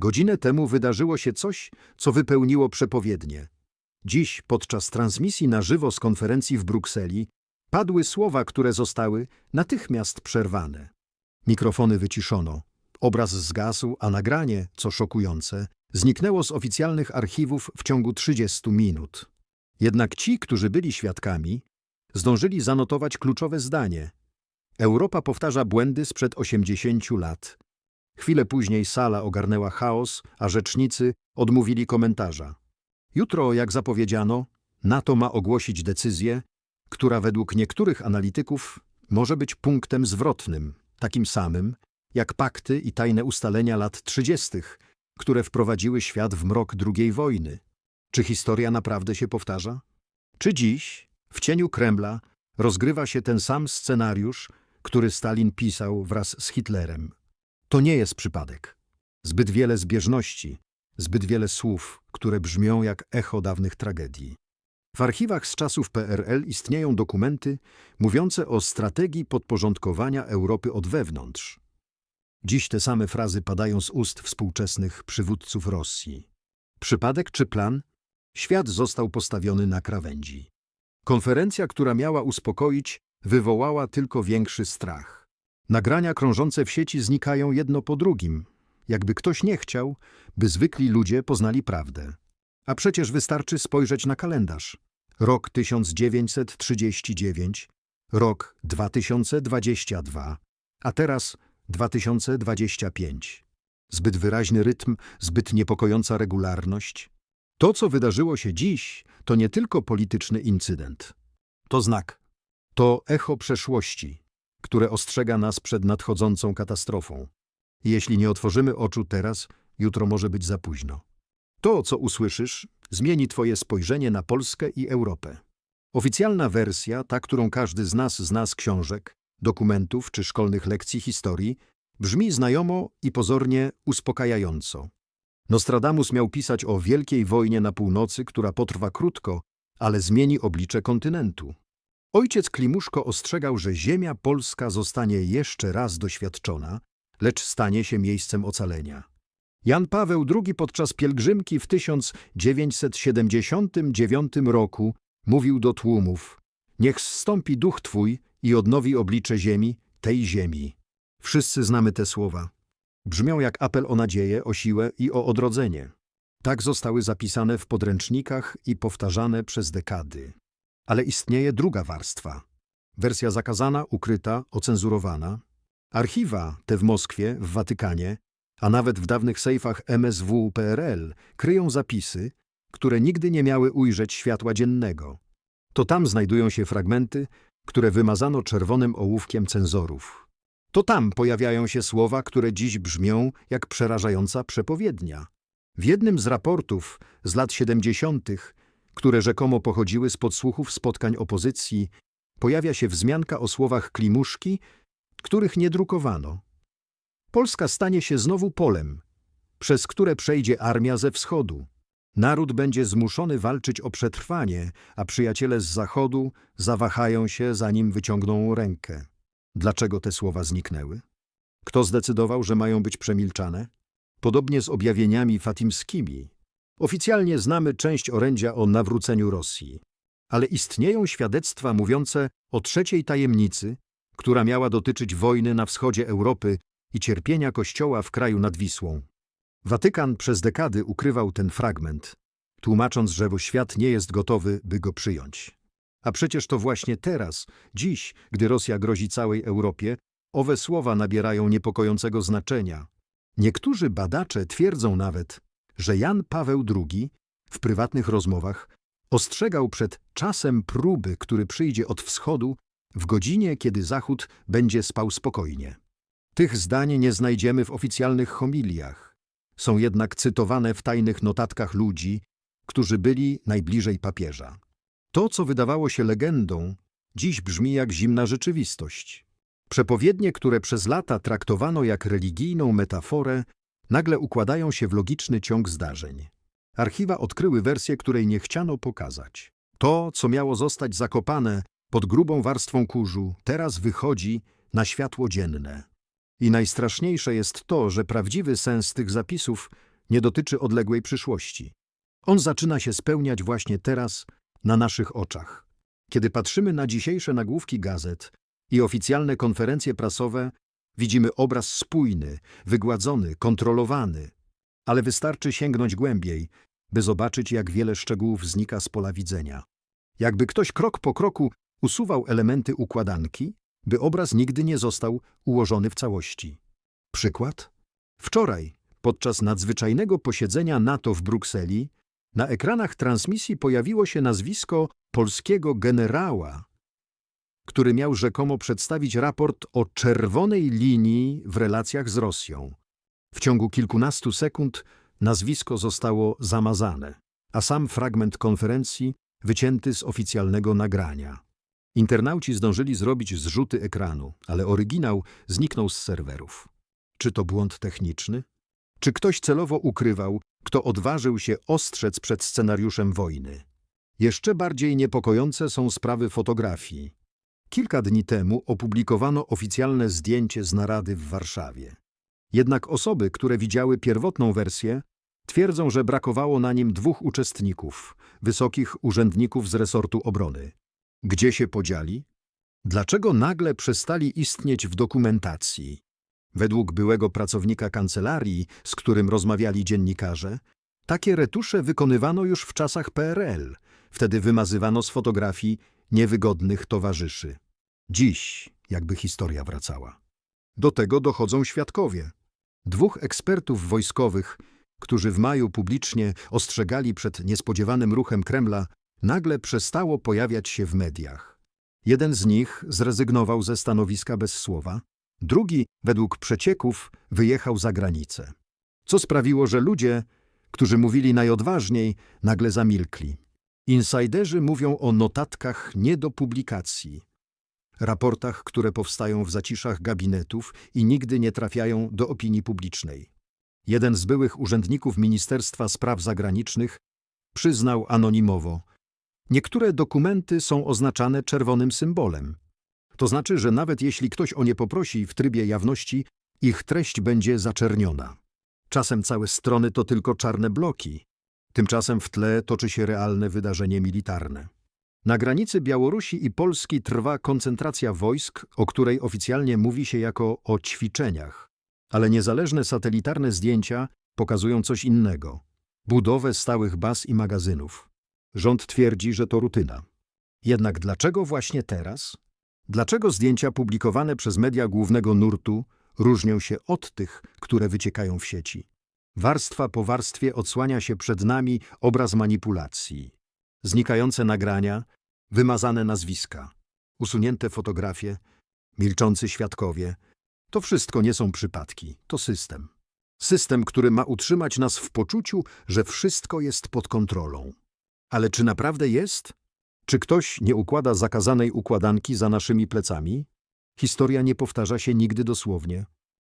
Godzinę temu wydarzyło się coś, co wypełniło przepowiednie. Dziś, podczas transmisji na żywo z konferencji w Brukseli, padły słowa, które zostały natychmiast przerwane. Mikrofony wyciszono, obraz zgasł, a nagranie, co szokujące, zniknęło z oficjalnych archiwów w ciągu 30 minut. Jednak ci, którzy byli świadkami, zdążyli zanotować kluczowe zdanie. Europa powtarza błędy sprzed 80 lat. Chwilę później sala ogarnęła chaos, a rzecznicy odmówili komentarza. Jutro, jak zapowiedziano, NATO ma ogłosić decyzję, która według niektórych analityków może być punktem zwrotnym, takim samym jak pakty i tajne ustalenia lat 30., które wprowadziły świat w mrok II wojny. Czy historia naprawdę się powtarza? Czy dziś, w cieniu Kremla, rozgrywa się ten sam scenariusz, który Stalin pisał wraz z Hitlerem? To nie jest przypadek. Zbyt wiele zbieżności, zbyt wiele słów, które brzmią jak echo dawnych tragedii. W archiwach z czasów PRL istnieją dokumenty mówiące o strategii podporządkowania Europy od wewnątrz. Dziś te same frazy padają z ust współczesnych przywódców Rosji. Przypadek czy plan? Świat został postawiony na krawędzi. Konferencja, która miała uspokoić, wywołała tylko większy strach. Nagrania krążące w sieci znikają jedno po drugim, jakby ktoś nie chciał, by zwykli ludzie poznali prawdę. A przecież wystarczy spojrzeć na kalendarz. Rok 1939, rok 2022, a teraz 2025. Zbyt wyraźny rytm, zbyt niepokojąca regularność. To, co wydarzyło się dziś, to nie tylko polityczny incydent. To znak. To echo przeszłości, które ostrzega nas przed nadchodzącą katastrofą. Jeśli nie otworzymy oczu teraz, jutro może być za późno. To, co usłyszysz, zmieni Twoje spojrzenie na Polskę i Europę. Oficjalna wersja, ta, którą każdy z nas zna z książek, dokumentów czy szkolnych lekcji historii, brzmi znajomo i pozornie uspokajająco. Nostradamus miał pisać o wielkiej wojnie na północy, która potrwa krótko, ale zmieni oblicze kontynentu. Ojciec Klimuszko ostrzegał, że ziemia polska zostanie jeszcze raz doświadczona, lecz stanie się miejscem ocalenia. Jan Paweł II podczas pielgrzymki w 1979 roku mówił do tłumów Niech zstąpi duch Twój i odnowi oblicze ziemi, tej ziemi. Wszyscy znamy te słowa. Brzmią jak apel o nadzieję, o siłę i o odrodzenie. Tak zostały zapisane w podręcznikach i powtarzane przez dekady. Ale istnieje druga warstwa. Wersja zakazana, ukryta, ocenzurowana. Archiwa, te w Moskwie, w Watykanie, a nawet w dawnych sejfach MSW PRL, kryją zapisy, które nigdy nie miały ujrzeć światła dziennego. To tam znajdują się fragmenty, które wymazano czerwonym ołówkiem cenzorów. To tam pojawiają się słowa, które dziś brzmią jak przerażająca przepowiednia. W jednym z raportów z lat 70., które rzekomo pochodziły z podsłuchów spotkań opozycji, pojawia się wzmianka o słowach Klimuszki, których nie drukowano. Polska stanie się znowu polem, przez które przejdzie armia ze wschodu. Naród będzie zmuszony walczyć o przetrwanie, a przyjaciele z zachodu zawahają się, zanim wyciągną rękę. Dlaczego te słowa zniknęły? Kto zdecydował, że mają być przemilczane? Podobnie z objawieniami fatimskimi. Oficjalnie znamy część orędzia o nawróceniu Rosji, ale istnieją świadectwa mówiące o trzeciej tajemnicy, która miała dotyczyć wojny na wschodzie Europy i cierpienia Kościoła w kraju nad Wisłą. Watykan przez dekady ukrywał ten fragment, tłumacząc, że świat nie jest gotowy, by go przyjąć. A przecież to właśnie teraz, dziś, gdy Rosja grozi całej Europie, owe słowa nabierają niepokojącego znaczenia. Niektórzy badacze twierdzą nawet, że Jan Paweł II w prywatnych rozmowach ostrzegał przed czasem próby, który przyjdzie od wschodu w godzinie, kiedy Zachód będzie spał spokojnie. Tych zdań nie znajdziemy w oficjalnych homiliach. Są jednak cytowane w tajnych notatkach ludzi, którzy byli najbliżej papieża. To, co wydawało się legendą, dziś brzmi jak zimna rzeczywistość. Przepowiednie, które przez lata traktowano jak religijną metaforę, nagle układają się w logiczny ciąg zdarzeń. Archiwa odkryły wersję, której nie chciano pokazać. To, co miało zostać zakopane pod grubą warstwą kurzu, teraz wychodzi na światło dzienne. I najstraszniejsze jest to, że prawdziwy sens tych zapisów nie dotyczy odległej przyszłości. On zaczyna się spełniać właśnie teraz, na naszych oczach. Kiedy patrzymy na dzisiejsze nagłówki gazet i oficjalne konferencje prasowe, widzimy obraz spójny, wygładzony, kontrolowany. Ale wystarczy sięgnąć głębiej, by zobaczyć, jak wiele szczegółów znika z pola widzenia. Jakby ktoś krok po kroku usuwał elementy układanki, by obraz nigdy nie został ułożony w całości. Przykład? Wczoraj, podczas nadzwyczajnego posiedzenia NATO w Brukseli, na ekranach transmisji pojawiło się nazwisko polskiego generała, który miał rzekomo przedstawić raport o czerwonej linii w relacjach z Rosją. W ciągu kilkunastu sekund nazwisko zostało zamazane, a sam fragment konferencji wycięty z oficjalnego nagrania. Internauci zdążyli zrobić zrzuty ekranu, ale oryginał zniknął z serwerów. Czy to błąd techniczny? Czy ktoś celowo ukrywał, kto odważył się ostrzec przed scenariuszem wojny? Jeszcze bardziej niepokojące są sprawy fotografii. Kilka dni temu opublikowano oficjalne zdjęcie z narady w Warszawie. Jednak osoby, które widziały pierwotną wersję, twierdzą, że brakowało na nim dwóch uczestników, wysokich urzędników z resortu obrony. Gdzie się podzieli? Dlaczego nagle przestali istnieć w dokumentacji? Według byłego pracownika kancelarii, z którym rozmawiali dziennikarze, takie retusze wykonywano już w czasach PRL. Wtedy wymazywano z fotografii niewygodnych towarzyszy. Dziś, jakby historia wracała. Do tego dochodzą świadkowie. Dwóch ekspertów wojskowych, którzy w maju publicznie ostrzegali przed niespodziewanym ruchem Kremla, nagle przestało pojawiać się w mediach. Jeden z nich zrezygnował ze stanowiska bez słowa, drugi, według przecieków, wyjechał za granicę. Co sprawiło, że ludzie, którzy mówili najodważniej, nagle zamilkli. Insajderzy mówią o notatkach nie do publikacji, raportach, które powstają w zaciszach gabinetów i nigdy nie trafiają do opinii publicznej. Jeden z byłych urzędników Ministerstwa Spraw Zagranicznych przyznał anonimowo, niektóre dokumenty są oznaczane czerwonym symbolem. To znaczy, że nawet jeśli ktoś o nie poprosi w trybie jawności, ich treść będzie zaczerniona. Czasem całe strony to tylko czarne bloki. Tymczasem w tle toczy się realne wydarzenie militarne. Na granicy Białorusi i Polski trwa koncentracja wojsk, o której oficjalnie mówi się jako o ćwiczeniach. Ale niezależne satelitarne zdjęcia pokazują coś innego. Budowę stałych baz i magazynów. Rząd twierdzi, że to rutyna. Jednak dlaczego właśnie teraz? Dlaczego zdjęcia publikowane przez media głównego nurtu różnią się od tych, które wyciekają w sieci? Warstwa po warstwie odsłania się przed nami obraz manipulacji. Znikające nagrania, wymazane nazwiska, usunięte fotografie, milczący świadkowie. To wszystko nie są przypadki, to system. System, który ma utrzymać nas w poczuciu, że wszystko jest pod kontrolą. Ale czy naprawdę jest? Czy ktoś nie układa zakazanej układanki za naszymi plecami? Historia nie powtarza się nigdy dosłownie,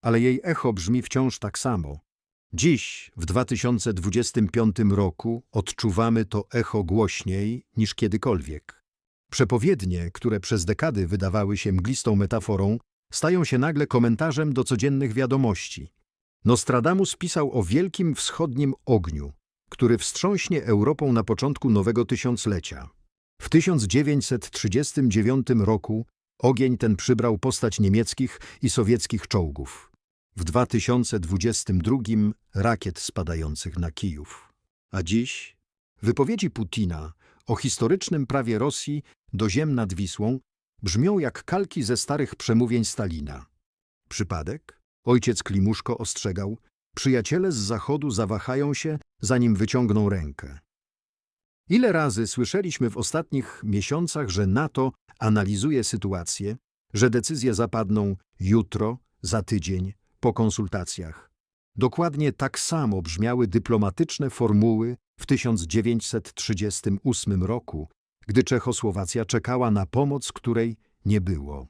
ale jej echo brzmi wciąż tak samo. Dziś, w 2025 roku, odczuwamy to echo głośniej niż kiedykolwiek. Przepowiednie, które przez dekady wydawały się mglistą metaforą, stają się nagle komentarzem do codziennych wiadomości. Nostradamus pisał o wielkim wschodnim ogniu, który wstrząśnie Europą na początku nowego tysiąclecia. W 1939 roku ogień ten przybrał postać niemieckich i sowieckich czołgów. W 2022 rakiet spadających na Kijów. A dziś wypowiedzi Putina o historycznym prawie Rosji do ziem nad Wisłą brzmią jak kalki ze starych przemówień Stalina. Przypadek? Ojciec Klimuszko ostrzegał, przyjaciele z zachodu zawahają się, zanim wyciągną rękę. Ile razy słyszeliśmy w ostatnich miesiącach, że NATO analizuje sytuację, że decyzje zapadną jutro, za tydzień, po konsultacjach. Dokładnie tak samo brzmiały dyplomatyczne formuły w 1938 roku, gdy Czechosłowacja czekała na pomoc, której nie było.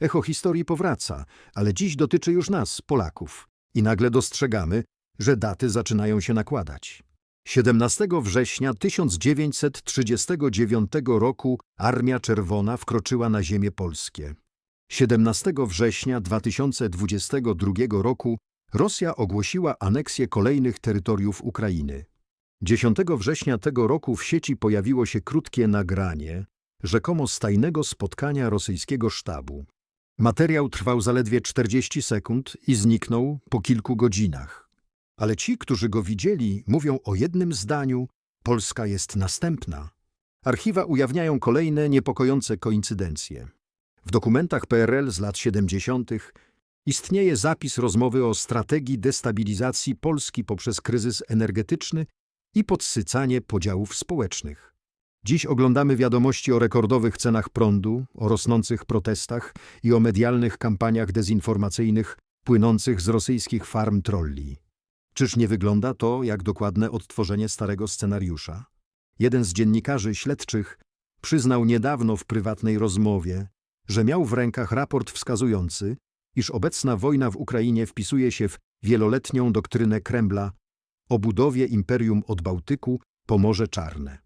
Echo historii powraca, ale dziś dotyczy już nas, Polaków. I nagle dostrzegamy, że daty zaczynają się nakładać. 17 września 1939 roku Armia Czerwona wkroczyła na ziemię polskie. 17 września 2022 roku Rosja ogłosiła aneksję kolejnych terytoriów Ukrainy. 10 września tego roku w sieci pojawiło się krótkie nagranie, rzekomo z tajnego spotkania rosyjskiego sztabu. Materiał trwał zaledwie 40 sekund i zniknął po kilku godzinach. Ale ci, którzy go widzieli, mówią o jednym zdaniu: Polska jest następna. Archiwa ujawniają kolejne niepokojące koincydencje. W dokumentach PRL z lat 70. istnieje zapis rozmowy o strategii destabilizacji Polski poprzez kryzys energetyczny i podsycanie podziałów społecznych. Dziś oglądamy wiadomości o rekordowych cenach prądu, o rosnących protestach i o medialnych kampaniach dezinformacyjnych płynących z rosyjskich farm trolli. Czyż nie wygląda to jak dokładne odtworzenie starego scenariusza? Jeden z dziennikarzy śledczych przyznał niedawno w prywatnej rozmowie, że miał w rękach raport wskazujący, iż obecna wojna w Ukrainie wpisuje się w wieloletnią doktrynę Kremla o budowie imperium od Bałtyku po Morze Czarne.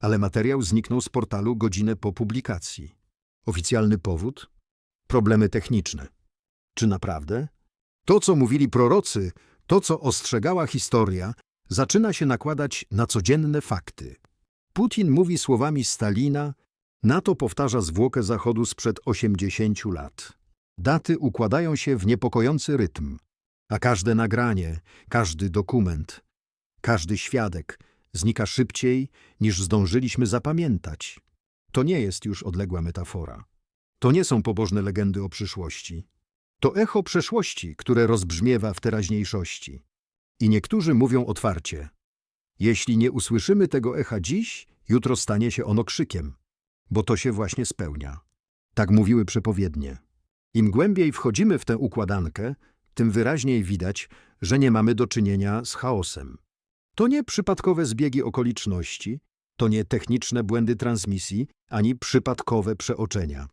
Ale materiał zniknął z portalu godzinę po publikacji. Oficjalny powód? Problemy techniczne. Czy naprawdę? To, co mówili prorocy, to, co ostrzegała historia, zaczyna się nakładać na codzienne fakty. Putin mówi słowami Stalina, NATO powtarza zwłokę Zachodu sprzed 80 lat. Daty układają się w niepokojący rytm, a każde nagranie, każdy dokument, każdy świadek znika szybciej, niż zdążyliśmy zapamiętać. To nie jest już odległa metafora. To nie są pobożne legendy o przyszłości. To echo przeszłości, które rozbrzmiewa w teraźniejszości. I niektórzy mówią otwarcie: Jeśli nie usłyszymy tego echa dziś, jutro stanie się ono krzykiem, bo to się właśnie spełnia. Tak mówiły przepowiednie. Im głębiej wchodzimy w tę układankę, tym wyraźniej widać, że nie mamy do czynienia z chaosem. To nie przypadkowe zbiegi okoliczności, to nie techniczne błędy transmisji, ani przypadkowe przeoczenia.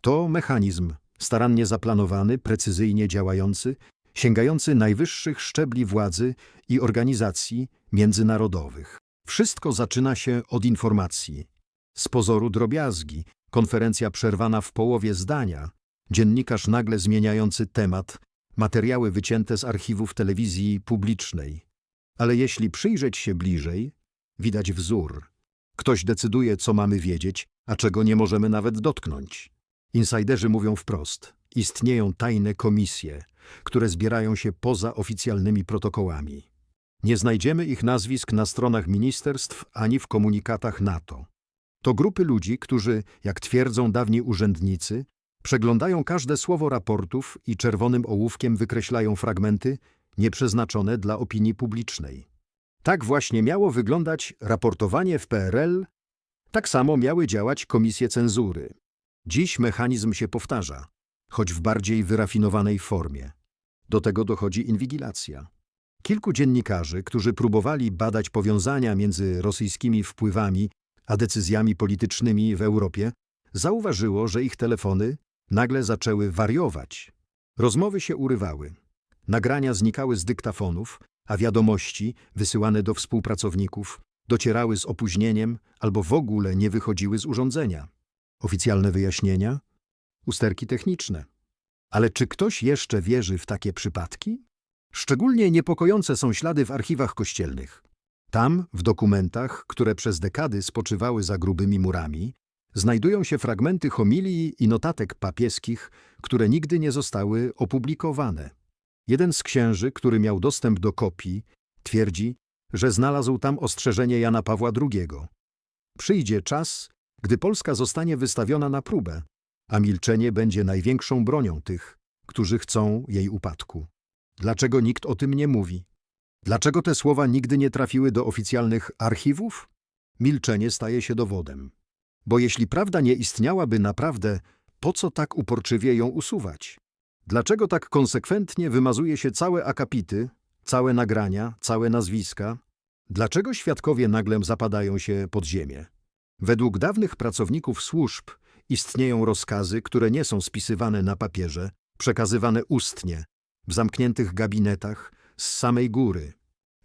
To mechanizm starannie zaplanowany, precyzyjnie działający, sięgający najwyższych szczebli władzy i organizacji międzynarodowych. Wszystko zaczyna się od informacji. Z pozoru drobiazgi, konferencja przerwana w połowie zdania, dziennikarz nagle zmieniający temat, materiały wycięte z archiwów telewizji publicznej. Ale jeśli przyjrzeć się bliżej, widać wzór. Ktoś decyduje, co mamy wiedzieć, a czego nie możemy nawet dotknąć. Insajderzy mówią wprost. Istnieją tajne komisje, które zbierają się poza oficjalnymi protokołami. Nie znajdziemy ich nazwisk na stronach ministerstw ani w komunikatach NATO. To grupy ludzi, którzy, jak twierdzą dawni urzędnicy, przeglądają każde słowo raportów i czerwonym ołówkiem wykreślają fragmenty nieprzeznaczone dla opinii publicznej. Tak właśnie miało wyglądać raportowanie w PRL, tak samo miały działać komisje cenzury. Dziś mechanizm się powtarza, choć w bardziej wyrafinowanej formie. Do tego dochodzi inwigilacja. Kilku dziennikarzy, którzy próbowali badać powiązania między rosyjskimi wpływami a decyzjami politycznymi w Europie, zauważyło, że ich telefony nagle zaczęły wariować. Rozmowy się urywały. Nagrania znikały z dyktafonów, a wiadomości, wysyłane do współpracowników, docierały z opóźnieniem albo w ogóle nie wychodziły z urządzenia. Oficjalne wyjaśnienia? Usterki techniczne. Ale czy ktoś jeszcze wierzy w takie przypadki? Szczególnie niepokojące są ślady w archiwach kościelnych. Tam, w dokumentach, które przez dekady spoczywały za grubymi murami, znajdują się fragmenty homilii i notatek papieskich, które nigdy nie zostały opublikowane. Jeden z księży, który miał dostęp do kopii, twierdzi, że znalazł tam ostrzeżenie Jana Pawła II. Przyjdzie czas, gdy Polska zostanie wystawiona na próbę, a milczenie będzie największą bronią tych, którzy chcą jej upadku. Dlaczego nikt o tym nie mówi? Dlaczego te słowa nigdy nie trafiły do oficjalnych archiwów? Milczenie staje się dowodem. Bo jeśli prawda nie istniałaby naprawdę, po co tak uporczywie ją usuwać? Dlaczego tak konsekwentnie wymazuje się całe akapity, całe nagrania, całe nazwiska? Dlaczego świadkowie nagle zapadają się pod ziemię? Według dawnych pracowników służb istnieją rozkazy, które nie są spisywane na papierze, przekazywane ustnie, w zamkniętych gabinetach, z samej góry.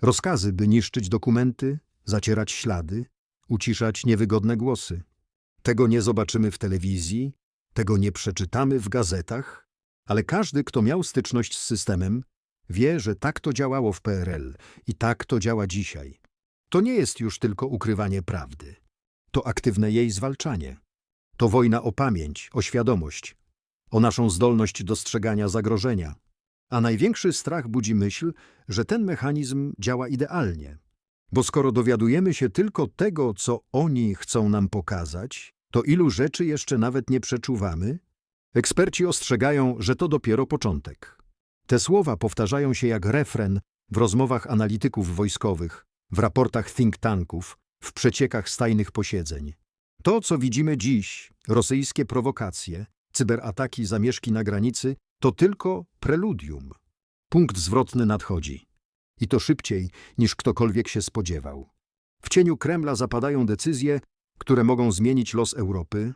Rozkazy, by niszczyć dokumenty, zacierać ślady, uciszać niewygodne głosy. Tego nie zobaczymy w telewizji, tego nie przeczytamy w gazetach, ale każdy, kto miał styczność z systemem, Wie, że tak to działało w PRL i tak to działa dzisiaj. To nie jest już tylko ukrywanie prawdy. To aktywne jej zwalczanie. To wojna o pamięć, o świadomość, o naszą zdolność dostrzegania zagrożenia. A największy strach budzi myśl, że ten mechanizm działa idealnie. Bo skoro dowiadujemy się tylko tego, co oni chcą nam pokazać, to ilu rzeczy jeszcze nawet nie przeczuwamy? Eksperci ostrzegają, że to dopiero początek. Te słowa powtarzają się jak refren w rozmowach analityków wojskowych, w raportach think tanków, w przeciekach stajnych posiedzeń. To, co widzimy dziś, rosyjskie prowokacje, cyberataki, zamieszki na granicy, to tylko preludium. Punkt zwrotny nadchodzi. I to szybciej, niż ktokolwiek się spodziewał. W cieniu Kremla zapadają decyzje, które mogą zmienić los Europy.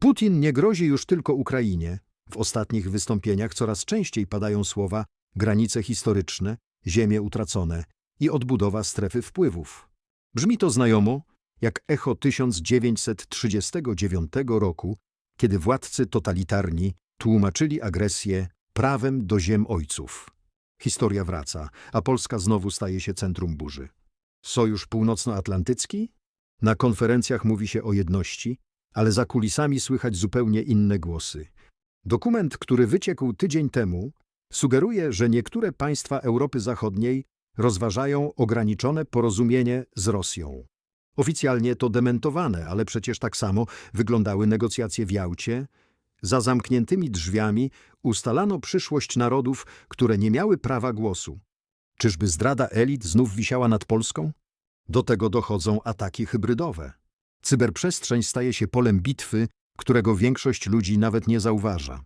Putin nie grozi już tylko Ukrainie. W ostatnich wystąpieniach coraz częściej padają słowa granice historyczne, ziemie utracone i odbudowa strefy wpływów. Brzmi to znajomo, jak echo 1939 roku, kiedy władcy totalitarni tłumaczyli agresję prawem do ziem ojców. Historia wraca, a Polska znowu staje się centrum burzy. Sojusz Północnoatlantycki? Na konferencjach mówi się o jedności, ale za kulisami słychać zupełnie inne głosy. Dokument, który wyciekł tydzień temu, sugeruje, że niektóre państwa Europy Zachodniej rozważają ograniczone porozumienie z Rosją. Oficjalnie to dementowane, ale przecież tak samo wyglądały negocjacje w Jałcie. Za zamkniętymi drzwiami ustalano przyszłość narodów, które nie miały prawa głosu. Czyżby zdrada elit znów wisiała nad Polską? Do tego dochodzą ataki hybrydowe. Cyberprzestrzeń staje się polem bitwy, którego większość ludzi nawet nie zauważa.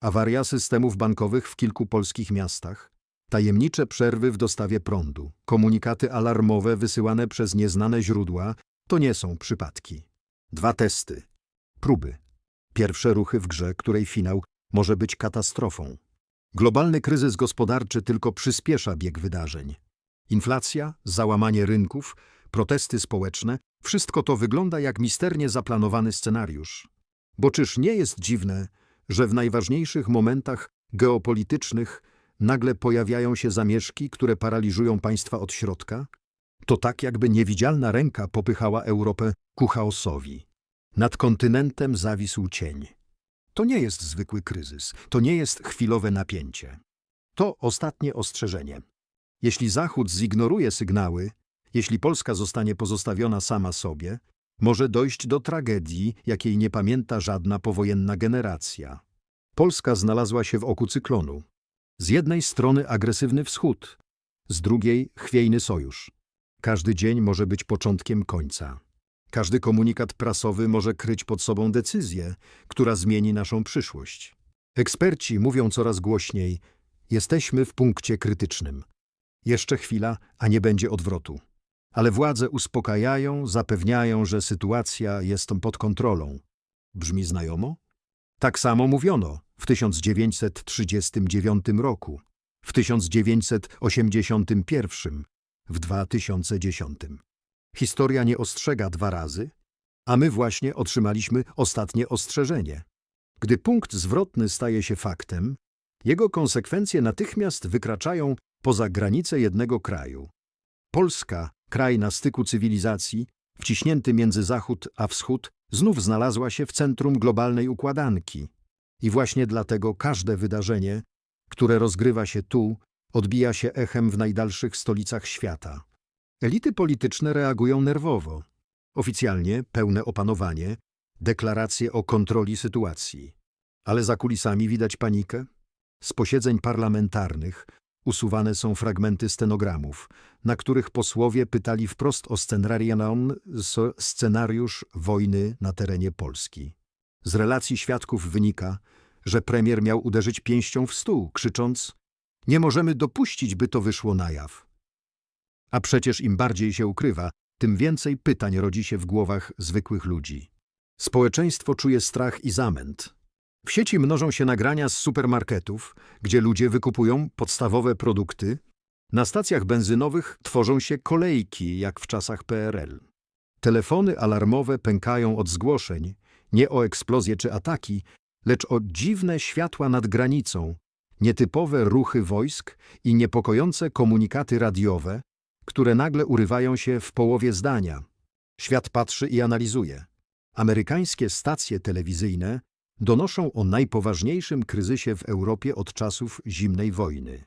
Awaria systemów bankowych w kilku polskich miastach, tajemnicze przerwy w dostawie prądu, komunikaty alarmowe wysyłane przez nieznane źródła to nie są przypadki. Dwa testy. Próby. Pierwsze ruchy w grze, której finał może być katastrofą. Globalny kryzys gospodarczy tylko przyspiesza bieg wydarzeń. Inflacja, załamanie rynków, protesty społeczne wszystko to wygląda jak misternie zaplanowany scenariusz. Bo czyż nie jest dziwne, że w najważniejszych momentach geopolitycznych nagle pojawiają się zamieszki, które paraliżują państwa od środka? To tak, jakby niewidzialna ręka popychała Europę ku chaosowi. Nad kontynentem zawisł cień. To nie jest zwykły kryzys, to nie jest chwilowe napięcie. To ostatnie ostrzeżenie. Jeśli Zachód zignoruje sygnały, jeśli Polska zostanie pozostawiona sama sobie, może dojść do tragedii, jakiej nie pamięta żadna powojenna generacja. Polska znalazła się w oku cyklonu. Z jednej strony agresywny wschód, z drugiej chwiejny sojusz. Każdy dzień może być początkiem końca. Każdy komunikat prasowy może kryć pod sobą decyzję, która zmieni naszą przyszłość. Eksperci mówią coraz głośniej: jesteśmy w punkcie krytycznym. Jeszcze chwila, a nie będzie odwrotu. Ale władze uspokajają, zapewniają, że sytuacja jest pod kontrolą. Brzmi znajomo? Tak samo mówiono w 1939 roku, w 1981, w 2010. Historia nie ostrzega dwa razy, a my właśnie otrzymaliśmy ostatnie ostrzeżenie. Gdy punkt zwrotny staje się faktem, jego konsekwencje natychmiast wykraczają poza granice jednego kraju. Polska, kraj na styku cywilizacji, wciśnięty między Zachód a Wschód, znów znalazła się w centrum globalnej układanki. I właśnie dlatego każde wydarzenie, które rozgrywa się tu, odbija się echem w najdalszych stolicach świata. Elity polityczne reagują nerwowo. Oficjalnie pełne opanowanie, deklaracje o kontroli sytuacji. Ale za kulisami widać panikę. Z posiedzeń parlamentarnych usuwane są fragmenty stenogramów, na których posłowie pytali wprost o scenarion, scenariusz wojny na terenie Polski. Z relacji świadków wynika, że premier miał uderzyć pięścią w stół, krzycząc: Nie możemy dopuścić, by to wyszło na jaw. A przecież im bardziej się ukrywa, tym więcej pytań rodzi się w głowach zwykłych ludzi. Społeczeństwo czuje strach i zamęt. W sieci mnożą się nagrania z supermarketów, gdzie ludzie wykupują podstawowe produkty. Na stacjach benzynowych tworzą się kolejki, jak w czasach PRL. Telefony alarmowe pękają od zgłoszeń, nie o eksplozje czy ataki, lecz o dziwne światła nad granicą, nietypowe ruchy wojsk i niepokojące komunikaty radiowe, które nagle urywają się w połowie zdania. Świat patrzy i analizuje. Amerykańskie stacje telewizyjne donoszą o najpoważniejszym kryzysie w Europie od czasów zimnej wojny.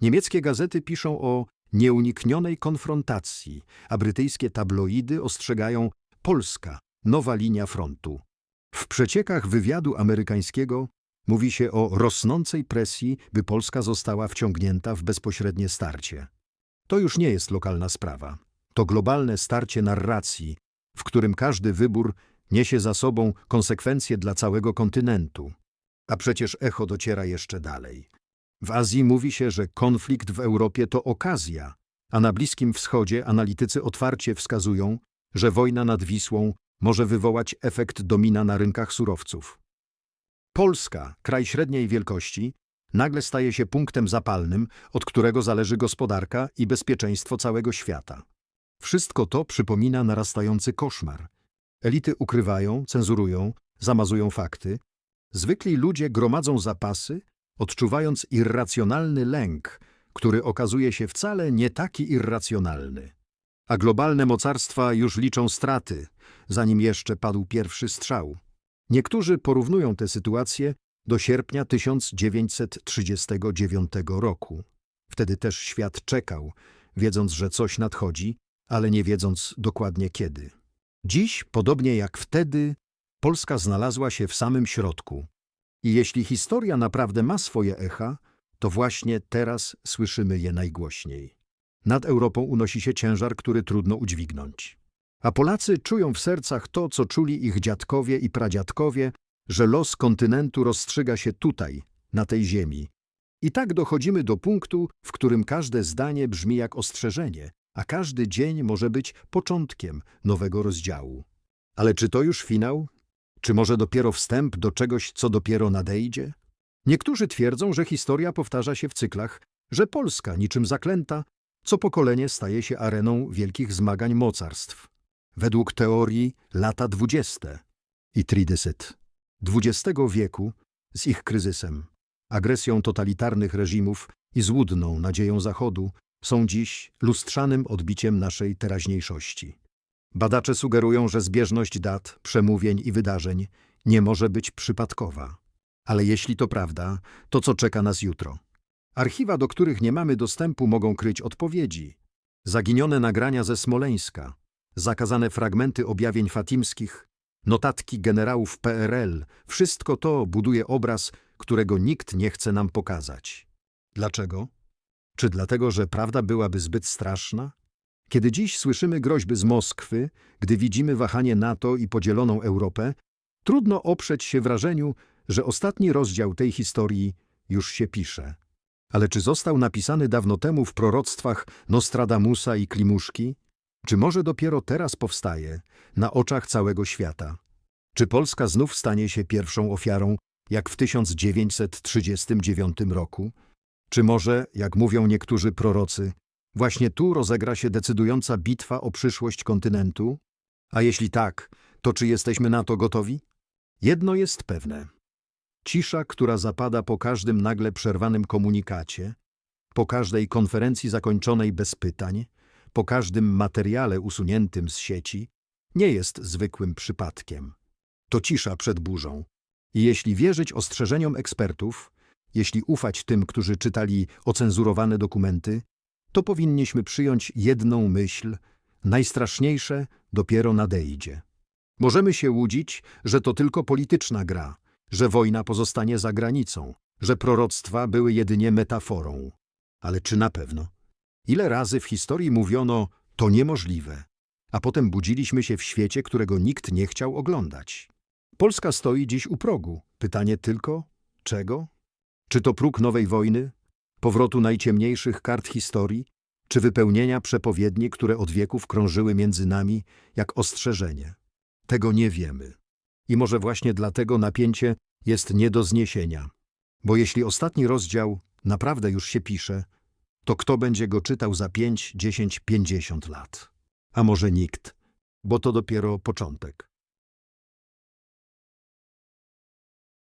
Niemieckie gazety piszą o nieuniknionej konfrontacji, a brytyjskie tabloidy ostrzegają Polska, nowa linia frontu. W przeciekach wywiadu amerykańskiego mówi się o rosnącej presji, by Polska została wciągnięta w bezpośrednie starcie. To już nie jest lokalna sprawa. To globalne starcie narracji, w którym każdy wybór niesie za sobą konsekwencje dla całego kontynentu. A przecież echo dociera jeszcze dalej. W Azji mówi się, że konflikt w Europie to okazja, a na Bliskim Wschodzie analitycy otwarcie wskazują, że wojna nad Wisłą może wywołać efekt domina na rynkach surowców. Polska, kraj średniej wielkości, nagle staje się punktem zapalnym, od którego zależy gospodarka i bezpieczeństwo całego świata. Wszystko to przypomina narastający koszmar. Elity ukrywają, cenzurują, zamazują fakty. Zwykli ludzie gromadzą zapasy, odczuwając irracjonalny lęk, który okazuje się wcale nie taki irracjonalny. A globalne mocarstwa już liczą straty, zanim jeszcze padł pierwszy strzał. Niektórzy porównują tę sytuację do sierpnia 1939 roku. Wtedy też świat czekał, wiedząc, że coś nadchodzi, ale nie wiedząc dokładnie kiedy. Dziś, podobnie jak wtedy, Polska znalazła się w samym środku. I jeśli historia naprawdę ma swoje echa, to właśnie teraz słyszymy je najgłośniej. Nad Europą unosi się ciężar, który trudno udźwignąć. A Polacy czują w sercach to, co czuli ich dziadkowie i pradziadkowie, że los kontynentu rozstrzyga się tutaj, na tej ziemi. I tak dochodzimy do punktu, w którym każde zdanie brzmi jak ostrzeżenie, a każdy dzień może być początkiem nowego rozdziału. Ale czy to już finał? Czy może dopiero wstęp do czegoś, co dopiero nadejdzie? Niektórzy twierdzą, że historia powtarza się w cyklach, że Polska, niczym zaklęta, co pokolenie staje się areną wielkich zmagań mocarstw. Według teorii lata dwudzieste i tridysyt XX wieku z ich kryzysem, agresją totalitarnych reżimów i złudną nadzieją Zachodu są dziś lustrzanym odbiciem naszej teraźniejszości. Badacze sugerują, że zbieżność dat, przemówień i wydarzeń nie może być przypadkowa. Ale jeśli to prawda, to co czeka nas jutro? Archiwa, do których nie mamy dostępu, mogą kryć odpowiedzi. Zaginione nagrania ze Smoleńska, zakazane fragmenty objawień fatimskich, notatki generałów PRL, wszystko to buduje obraz, którego nikt nie chce nam pokazać. Dlaczego? Czy dlatego, że prawda byłaby zbyt straszna? Kiedy dziś słyszymy groźby z Moskwy, gdy widzimy wahanie NATO i podzieloną Europę, trudno oprzeć się wrażeniu, że ostatni rozdział tej historii już się pisze. Ale czy został napisany dawno temu w proroctwach Nostradamusa i Klimuszki? Czy może dopiero teraz powstaje, na oczach całego świata? Czy Polska znów stanie się pierwszą ofiarą, jak w 1939 roku? Czy może, jak mówią niektórzy prorocy, właśnie tu rozegra się decydująca bitwa o przyszłość kontynentu? A jeśli tak, to czy jesteśmy na to gotowi? Jedno jest pewne. Cisza, która zapada po każdym nagle przerwanym komunikacie, po każdej konferencji zakończonej bez pytań, po każdym materiale usuniętym z sieci, nie jest zwykłym przypadkiem. To cisza przed burzą. I jeśli wierzyć ostrzeżeniom ekspertów, jeśli ufać tym, którzy czytali ocenzurowane dokumenty, to powinniśmy przyjąć jedną myśl, najstraszniejsze dopiero nadejdzie. Możemy się łudzić, że to tylko polityczna gra, że wojna pozostanie za granicą, że proroctwa były jedynie metaforą. Ale czy na pewno? Ile razy w historii mówiono, to niemożliwe, a potem budziliśmy się w świecie, którego nikt nie chciał oglądać. Polska stoi dziś u progu. Pytanie tylko, czego? Czy to próg nowej wojny, powrotu najciemniejszych kart historii, czy wypełnienia przepowiedni, które od wieków krążyły między nami jak ostrzeżenie? Tego nie wiemy. I może właśnie dlatego napięcie jest nie do zniesienia. Bo jeśli ostatni rozdział naprawdę już się pisze, to kto będzie go czytał za pięć, dziesięć, pięćdziesiąt lat? A może nikt, bo to dopiero początek.